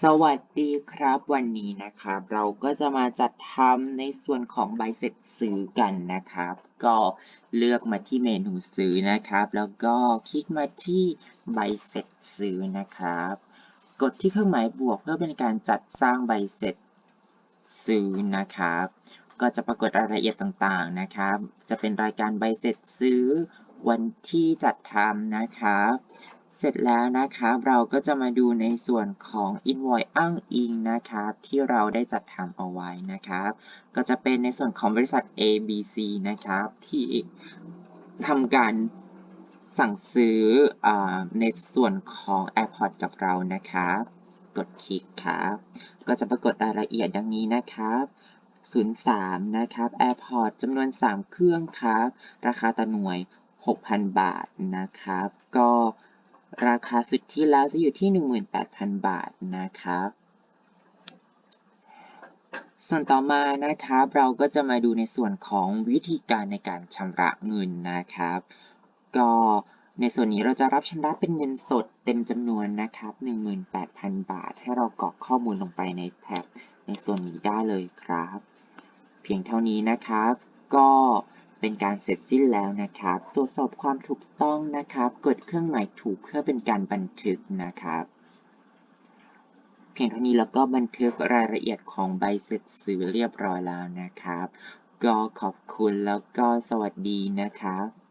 สวัสดีครับวันนี้นะครับ เราก็จะมาจัดทำในส่วนของใบเสร็จซื้อกันนะครับ ก็เลือกมาที่เมนูซื้อนะครับ แล้วก็คลิกมาที่ใบเสร็จซื้อนะครับ กดที่เครื่องหมายบวกเพื่อเป็นการจัดสร้างใบเสร็จซื้อนะครับ ก็จะปรากฏรายละเอียดต่างๆนะครับ จะเป็นรายการใบเสร็จซื้อวันที่จัดทำนะครับ เสร็จแล้วนะครับเราก็จะมาดูในส่วนของ invoice อ้างอิงนะครับที่เราได้จัดทำเอาไว้นะครับก็จะเป็นในส่วนของบริษัท ABC นะครับที่ทำการสั่งซื้ออในส่วนของ Airport กับเรานะครับกดคลิกครับก็จะปรากฏรายละเอียดดังนี้นะครับ03 นะครับ Airport จำนวน 3 เครื่องครับ ราคาต่อหน่วย 6,000 บาทนะครับ ก็ ราคาสุทธิแล้วจะอยู่ที่ 18,000 บาทนะครับ ส่วนต่อมานะครับเราก็จะมาดูในส่วนของวิธีการในการชำระเงินนะครับ ก็ในส่วนนี้เราจะรับชำระเป็นเงินสดเต็มจำนวนนะครับ 18,000 บาท ให้เรากรอกข้อมูลลงไปในแท็บในส่วนนี้ได้เลยครับ เพียงเท่านี้นะครับ ก็ เป็นการเสร็จสิ้นแล้วนะครับ ตรวจสอบความถูกต้องนะครับ กดเครื่องหมายถูกเพื่อเป็นการบันทึกนะครับ เพียงเท่านี้แล้วก็บันทึกรายละเอียดของใบเสร็จซื้อเรียบร้อยแล้วนะครับ ก็ขอบคุณแล้วก็สวัสดีนะครับ